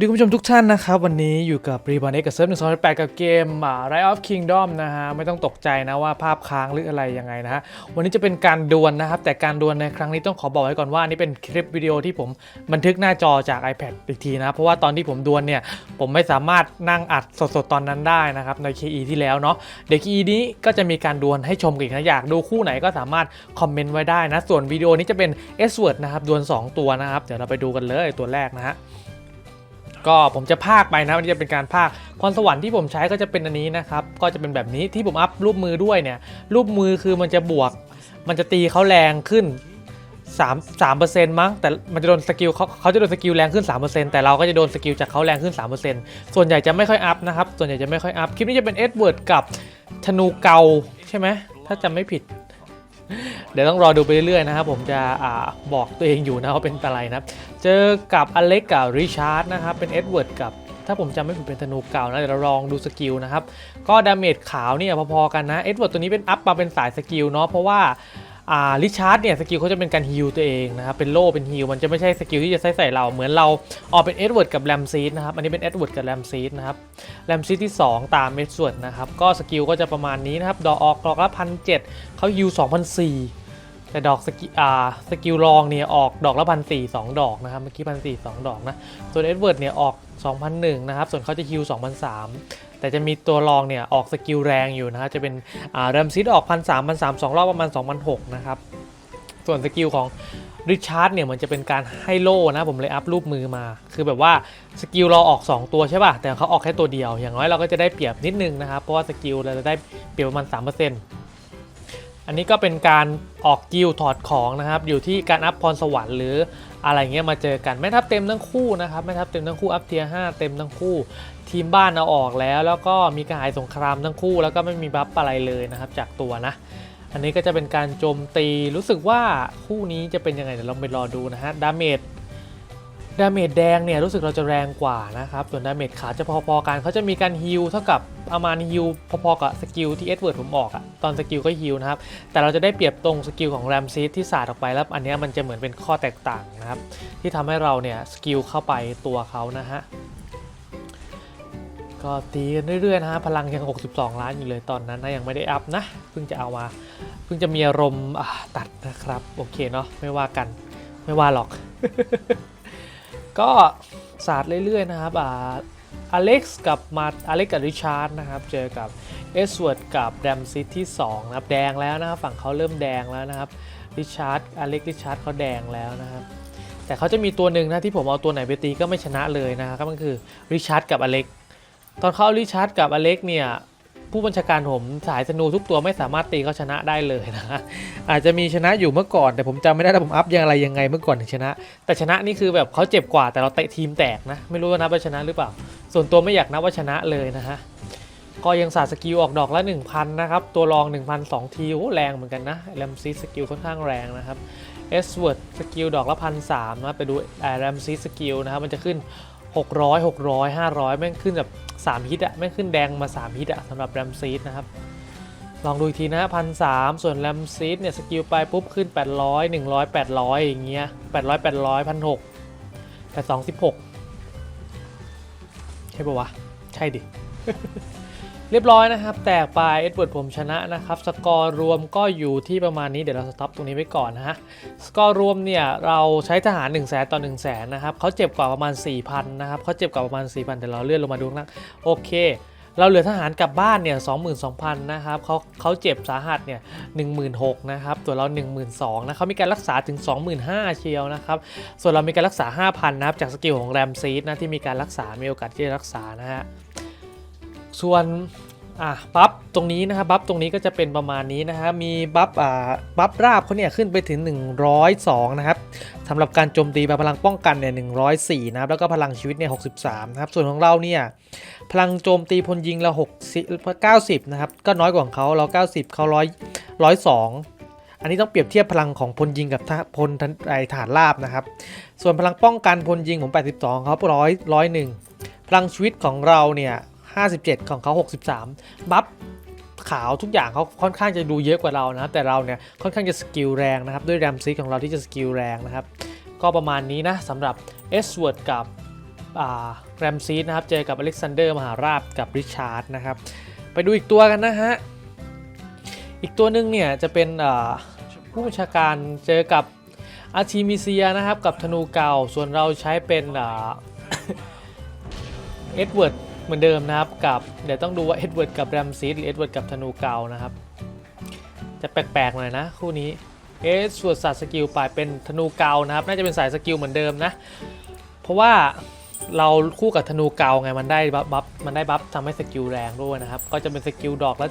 ดีคุณผู้ชมทุกท่านนะครับ วันนี้อยู่กับรีบอ n เอ็กกับเซิร์ฟหนึ่งสองแปดกับเกมอ่า Rise of Kingdom นะฮะ ไม่ต้องตกใจนะว่าภาพค้างหรืออะไรยังไงนะฮะ วันนี้จะเป็นการดวลนะครับ แต่การดวลในครั้งนี้ต้องขอบอกไว้ก่อนว่าอันนี่เป็นคลิปวิดีโอที่ผมบันทึกหน้าจอจาก iPad อีกทีนะ เพราะว่าตอนที่ผมดวลเนี่ย ผมไม่สามารถนั่งอัดสดๆตอนนั้นได้นะครับใน KE ที่แล้วเนาะเดี๋ยว KE นี้ก็จะมีการดวลให้ชมกันอีกนะอยากดูคู่ไหนก็สามารถคอมเมนต์ไว้ได้นะส่วนวิดีโอนี้จะเป็น S Word นะครับดวลสองตัวนะครับเดี๋ยวเราไปดูกันเลยตัวแรกนะฮะ ก็ผมจะพากไปนะวันนี้จะเป็นการพากพรสวรรค์ที่ผมใช้ก็จะเป็นอันนี้นะครับ ก็จะเป็นแบบนี้ที่ผมอัพรูปมือด้วยเนี่ย รูปมือคือมันจะบวก มันจะตีเขาแรงขึ้น3 3%มั้งแต่มันจะโดนสกิลเขาเขาจะโดนสกิลแรงขึ้น 3%แต่เราก็จะโดนสกิลจากเขาแรงขึ้น 3%ส่วนใหญ่จะไม่ค่อยอัพนะครับ ส่วนใหญ่จะไม่ค่อยอัพ คลิปนี้จะเป็นเอ็ดเวิร์ดกับธนูเกาใช่ไหมถ้าจำไม่ผิด เดี๋ยวต้องรอดูไปเรื่อยๆนะครับ ผมจะอาบอกตัวเองอยู่นะว่าเป็นอะไรนะครับเจอกับอเล็กกับริชาร์ดนะครับ เป็นเอ็ดเวิร์ดกับถ้าผมจำไม่ผิดเป็นธนูเก่านะเดี๋ยวเราลองดูสกิลนะครับ ก็ดาเมจขาวเนี่ยพอๆกันนะเอ็ดเวิร์ดตัวนี้เป็นอัพมาเป็นสายสกิลเนาะเพราะว่า อ่าริชาร์ดเนี่ยสกิลเขาจะเป็นการฮิลตัวเองนะครับเป็นโล่เป็นฮิลมันจะไม่ใช่สกิลที่จะใส่ใส่เราเหมือนเราออกเป็นเอ็ดเวิร์ดกับแรมซีดนะครับอันนี้เป็นเอ็ดเวิร์ดกับแรมซีดนะครับแรมซีดที่ 2 ตามเอ็ดเวิร์ดนะครับก็สกิลก็จะประมาณนี้นะครับดอออกดอกละพันเจ็ดเขาฮิลสองพันสี่ แต่ดอกสกิอ่าสกิลรองเนี่ยออกดอกละพันสี่สองดอกนะครับเมื่อกี้พันสี่สองดอกนะ ส่วนเอ็ดเวิร์ดเนี่ยออก2,001นะครับ ส่วนเขาจะฮิว2,003 แต่จะมีตัวรองเนี่ยออกสกิลแรงอยู่นะครับจะเป็นอ่าเรมซิดออก1 3 0 0 1 3 0 0สามสองรอบประมาณ2,006นะครับ ส่วนสกิลของริชาร์ดเนี่ยมันจะเป็นการให้โล่นะผมเลยอัพรูปมือมา คือแบบว่าสกิลเราออก 2 ตัวใช่ป่ะ แต่เขาออกแค่ตัวเดียว อย่างน้อยเราก็จะได้เปรียบนิดนึงนะครับ เพราะว่าสกิลเราจะได้เปรียบประมาณ3% อันนี้ก็เป็นการออกกิลถอดของนะครับ อยู่ที่การอัพพรสวรรค์หรืออะไรเงี้ยมาเจอกันแม่ทัพเต็มทั้งคู่นะครับแม่ทัพเต็มทั้งคู่อัพเทียร์5เต็มทั้งคู่ ทีมบ้านเอาออกแล้ว แล้วก็มีกระหายสงครามทั้งคู่ แล้วก็ไม่มีบัฟอะไรเลยนะครับจากตัวนะ อันนี้ก็จะเป็นการโจมตีรู้สึกว่าคู่นี้จะเป็นยังไงเดี๋ยวเราไปรอดูนะฮะดาเมจ ดาเมจแดงเนี่ยรู้สึกเราจะแรงกว่านะครับ ส่วนดาเมจขาวจะพอๆกันเขาจะมีการฮิลเท่ากับประมาณฮิลพอๆกับสกิลที่เอ็ดเวิร์ดผมออกอะตอนสกิลก็ฮิลนะครับ แต่เราจะได้เปรียบตรงสกิลของแรมซีที่สาดออกไปแล้วอันนี้มันจะเหมือนเป็นข้อแตกต่างนะครับ ที่ทำให้เราเนี่ยสกิลเข้าไปตัวเขานะฮะก็ตีกันเรื่อยๆนะฮะพลังยัง 62 ล้านอยู่เลยตอนนั้นนะยังไม่ได้อัพนะเพิ่งจะเอามาเพิ่งจะมีอารมณ์ตัดนะครับโอเคเนาะไม่ว่ากันไม่ว่าหรอก ก็ศาสตร์เรื่อยๆนะครับอ่าอเล็กซ์กับมาอเล็กกับริชาร์ดนะครับ เจอกับเอสเวิร์ดกับแดมซิตที่2นะครับ แดงแล้วนะครับ ฝั่งเขาเริ่มแดงแล้วนะครับ ริชาร์ดอเล็กริชาร์ดเขาแดงแล้วนะครับ แต่เขาจะมีตัวหนึ่งนะที่ผมเอาตัวไหนไปตีก็ไม่ชนะเลยนะครับก็คือริชาร์ดกับอเล็ก ตอนเขาเอาริชาร์ดกับอเล็กเนี่ย ผู้บัญชาการผมสายธนูทุกตัวไม่สามารถตีเขาชนะได้เลยนะอาจจะมีชนะอยู่เมื่อก่อนแต่ผมจำไม่ได้แล้วผมอัพยังอะไรยังไงเมื่อก่อนถึงชนะ แต่ชนะนี่คือแบบเขาเจ็บกว่าแต่เราเตะทีมแตกนะไม่รู้ว่านับว่าชนะหรือเปล่า ส่วนตัวไม่อยากนับว่าชนะเลยนะฮะก็ยังสาดสกิลออกดอกละ 1,000 นะครับ ตัวรอง 1,002 ทีโอ้แรงเหมือนกันนะแรมซีสกิลค่อนข้างแรงนะครับเอสเวิร์ดสกิลดอกละพันสามนะไปดูแรมซีสกิลนะครับมันจะขึ้น 600 600 500 แม่งขึ้นแบบ สามฮิตอะไม่ขึ้นแดงมาสามฮิตอะสำหรับแรมซีดนะครับ ลองดูอีกทีนะพันสามส่วนแรมซีดเนี่ยสกิลไปปุ๊บขึ้น 800 100 800 อย่างเงี้ย800 800 1,600 826ใช่ปะวะ ใช่ดิ เรียบร้อยนะครับ แตกไปเอ็ดเวิร์ดผมชนะนะครับ สกอร์รวมก็อยู่ที่ประมาณนี้เดี๋ยวเราสต็อปตรงนี้ไว้ก่อนนะฮะ สกอร์รวมเนี่ยเราใช้ทหาร1 0 0 0 0แต่อ1 0 0 0 0แนะครับเขาเจ็บกว่าประมาณ 4,000นะครับเขาเจ็บกว่าประมาณ 4,000แต่เราเลื่อนลงมาดูข้างล่งโอเค เราเหลือทหารกลับบ้านเนี่ย22,000นะครับเขาเขาเจ็บสาหัสเนี่ย16,000นะครับตัวเรา12,000นะเขามีการรักษาถึง 25,000เชียวนะครับส่วนเรามีการรักษา 5,000นะครับจากสกิลของแรมซีดนะที่มีการรักษามีโอกาสที่จะรักษานะฮะ ส่วนอะบัฟตรงนี้นะครับบัฟตรงนี้ก็จะเป็นประมาณนี้นะฮะมีบัฟอ่าบัฟราบเขาเนี่ยขึ้นไปถึง 102 นะครับสำหรับการโจมตีแบบพลังป้องกันเนี่ย104 นะครับแล้วก็พลังชีวิตเนี่ย63 นะครับ ส่วนของเราเนี่ยพลังโจมตีพลยิงเรา60 90 นะครับ ก็น้อยกว่าของเขาเรา 90 เขา100 102อันนี้ต้องเปรียบเทียบพลังของพลยิงกับพลทันไอฐานราบนะครับ ส่วนพลังป้องกันพลยิงผม82เขาร้อยร้อยหนึ่งพลังชีวิตของเราเนี่ย 57 ของเขา 63 บัฟขาวทุกอย่างเขาค่อนข้างจะดูเยอะกว่าเรานะครับแต่เราเนี่ยค่อนข้างจะสกิลแรงนะครับด้วยแรมซีของเราที่จะสกิลแรงนะครับก็ประมาณนี้นะสำหรับ S w o r d กับแรมซีดนะครับเจอกับอเล็กซานเดอร์มหาราชกับริชาร์ดนะครับไปดูอีกตัวกันนะฮะอีกตัวหนึ่งเนี่ยจะเป็นผู้บัญชาการเจอกับอาร์ทิมิเซียนะครับกับธนูเก่าส่วนเราใช้เป็นเอ็ดเวิร์ด เหมือนเดิมนะครับกับเดี๋ยวต้องดูว่าเอ็ดเวิร์ดกับแรมซีดหรือเอ็ดเวิร์ดกับธนูเก่านะครับ จะแปลกๆหน่อยนะ คู่นี้เอสสวนศาสตร์สกิลไปเป็นธนูเก่านะครับ น่าจะเป็นสายสกิลเหมือนเดิมนะ เพราะว่าเราคู่กับธนูเก่าไงมันได้บัฟบัฟมันได้บัฟทำให้สกิลแรงด้วยนะครับ ก็จะเป็นสกิลดอกละ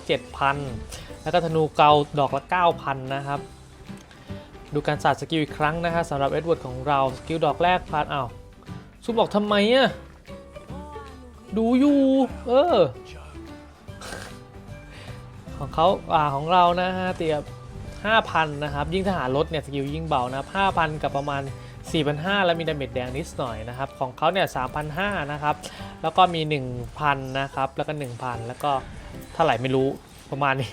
7,000 แล้วก็ธนูเก่าดอกละ 9,000 นะครับ ดูการศาสตร์สกิลอีกครั้งนะฮะสำหรับเอ็ดเวิร์ดของเราสกิลดอกแรกพันอ้าวซุปบอกทำไมอะ ดูอยู่ เออ ของเขาอ่าของเรานะฮะเตียบ5,000 นะครับ ยิ่งทหารลดเนี่ยสกิลยิ่งเบานะครับ5,000 กับประมาณ 4,500 แล้วมีดาเมจแดงนิดหน่อยนะครับ ของเขาเนี่ย3,500 นะครับ แล้วก็มี 1,000 นะครับ แล้วก็ 1,000 แล้วก็เท่าไหร่ไม่รู้ประมาณนี้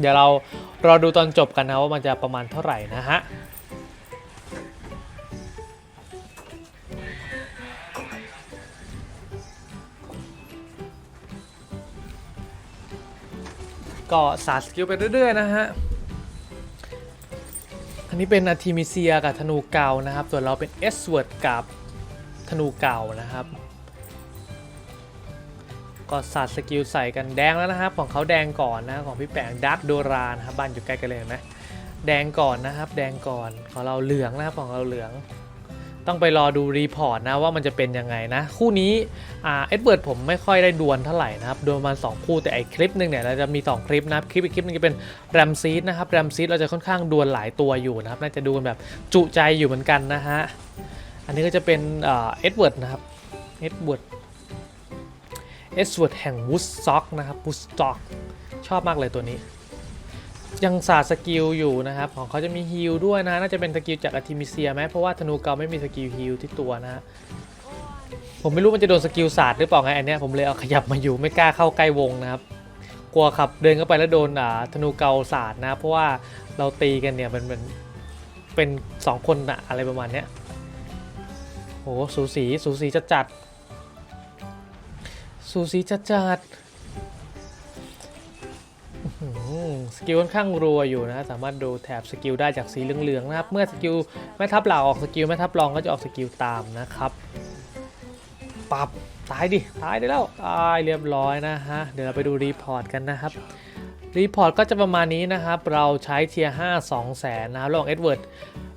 เดี๋ยวเรารอดูตอนจบกันนะว่ามันจะประมาณเท่าไหร่นะฮะ ก็สาดสกิลไปเรื่อยๆนะฮะ อันนี้เป็นอาทิมิเซียกับธนูเก่านะครับ ส่วนเราเป็นเอสเวิร์ดกับธนูเก่านะครับ ก็สาดสกิลใส่กันแดงแล้วนะครับ ของเขาแดงก่อนนะของพี่แปงดักโดรานะครับบ้านอยู่ใกล้กันเลยเห็นไหมแดงก่อนนะครับ แดงก่อนของเราเหลืองนะครับของเราเหลือง ต้องไปรอดูรีพอร์ตนะว่ามันจะเป็นยังไงนะ คู่นี้เอ็ดเวิร์ดผมไม่ค่อยได้ดวลเท่าไหร่นะครับดวลประมาณ2คู่แต่ไอคลิปหนึ่งเนี่ยเราจะมี 2 คลิปนะครับคลิปอีกคลิปหนึงจะเป็นแรมซีดนะครับแรมซีดเราจะค่อนข้างดวลหลายตัวอยู่นะครับน่าจะดูแบบจุใจอยู่เหมือนกันนะฮะอันนี้ก็จะเป็นเอ็ดเวิร์ดนะครับเอ็ดเวิร์ดเอ็ดเวิร์ดแห่งวูดซ็อกนะครับวูดซ็อกชอบมากเลยตัวนี้ ยังศาสตร์สกิลอยู่นะครับ ของเขาจะมีฮิลด้วยนะ น่าจะเป็นสกิลจากอาร์ทิมิเซียไหมเพราะว่าธนูเกาไม่มีสกิลฮิลที่ตัวนะฮะผมไม่รู้มันจะโดนสกิลศาสตร์หรือเปล่าไงอันเนี้ยผมเลยเอาขยับมาอยู่ไม่กล้าเข้าใกล้วงนะครับ กลัวขับเดินเข้าไปแล้วโดนอ่าธนูเกาศาสตร์นะ เพราะว่าเราตีกันเนี่ยมันเป็นเป็นสองคนอะอะไรประมาณเนี้ยโหสูสีสูสีจัดจัดสูสีจัดจัด สกิลค่อนข้างรัวอยู่นะ สามารถดูแถบสกิลได้จากสีเหลืองๆนะครับ เมื่อสกิลแม่ทัพเหล่าออกสกิลแม่ทัพรองก็จะออกสกิลตามนะครับปับตายดิตายได้แล้วตายเรียบร้อยนะฮะ เดี๋ยวเราไปดูรีพอร์ตกันนะครับ รีพอร์ตก็จะประมาณนี้นะครับ เราใช้เทียร์5 2 0 0แสนนะครับระหว่างเอ็ดเวิร์ด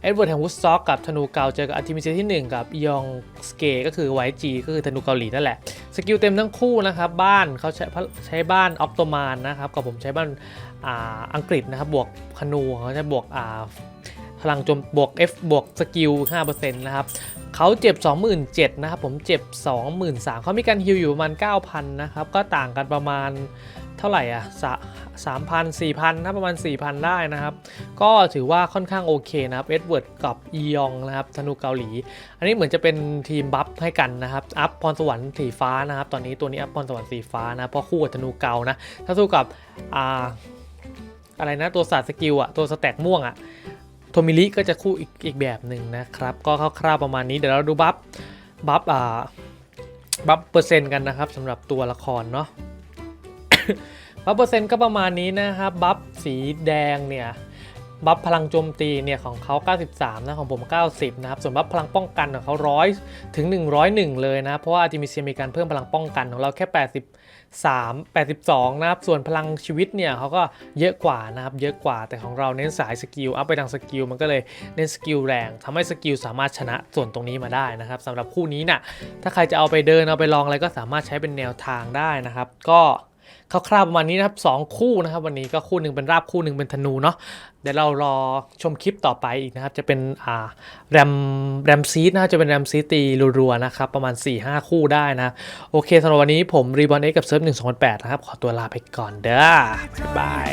เอ็ดเวิร์ดแห่งวูดซ็อกกับธนูเกาเจอกับอาร์ทิมิเซที่1กับยองสเกก็คือไวจีก็คือธนูเกาหลีนั่นแหละ สกิลเต็มทั้งคู่นะครับบ้านเขาใช้ใช้บ้านออ t โตมานนะครับกับผมใช้บ้านอ,าอังกฤษนะครับบวกคนูเขาใช้บวกอา พลังโจมบวก F บวกสกิล5%นะครับเขาเจ็บ 27,000นะครับผมเจ็บ 23,000เขามีการฮิลอยู่ประมาณ 9,000นะครับก็ต่างกันประมาณเท่าไหร่อะสามพันสี่พันนะประมาณ 4,000 ได้นะครับ ก็ถือว่าค่อนข้างโอเคนะครับเอ็ดเวิร์ดกับอียองนะครับธนูเกาหลี อันนี้เหมือนจะเป็นทีมบัฟให้กันนะครับ อัพพรสวรรค์สีฟ้านะครับ ตอนนี้ตัวนี้อัพพรสวรรค์สีฟ้านะเพราะคู่กับธนูเกานะ ถ้าสู้กับอ่าอะไรนะตัวศาสตร์สกิลอะตัวสแต็กม่วงอะ มิลิก็จะคู่อีกอีกแบบหนึ่งนะครับ ก็คร่าวๆประมาณนี้เดี๋ยวเราดูบัฟบัฟอ่าบัฟเปอร์เซ็นต์กันนะครับสำหรับตัวละครเนาะบัฟเปอร์เซ็นต์ก็ประมาณนี้นะครับบัฟสีแดงเนี่ย บัฟพลังโจมตีเนี่ยของเขา 93 นะของผม 90 นะครับ ส่วนบัฟพลังป้องกันของเขา 100 ถึง 101 เลยนะ เพราะว่าอาร์ติมิเซียมีการเพิ่มพลังป้องกันของเราแค่ 83 82 นะครับ ส่วนพลังชีวิตเนี่ยเขาก็เยอะกว่านะครับ เยอะกว่าแต่ของเราเน้นสายสกิล อัพไปทางสกิลมันก็เลยเน้นสกิลแรงทำให้สกิลสามารถชนะส่วนตรงนี้มาได้นะครับสำหรับคู่นี้น่ะถ้าใครจะเอาไปเดินเอาไปลองอะไรก็สามารถใช้เป็นแนวทางได้นะครับ ก็ คร่าวๆประมาณนี้นะครับสองคู่นะครับ วันนี้ก็คู่หนึ่งเป็นราบคู่หนึ่งเป็นธนูเนาะเดี๋ยวเรารอชมคลิปต่อไปอีกนะครับ จะเป็นอ่าแรมแรมซีดนะจะเป็นแรมซีตีรัวๆนะครับ ประมาณ 4-5 คู่ได้นะ โอเคสำหรับวันนี้ผมรีบอลเอ็กกับเซิร์ฟหนึ่งสองแปดนะครับ ขอตัวลาไปก่อนเด้อบ๊ายบาย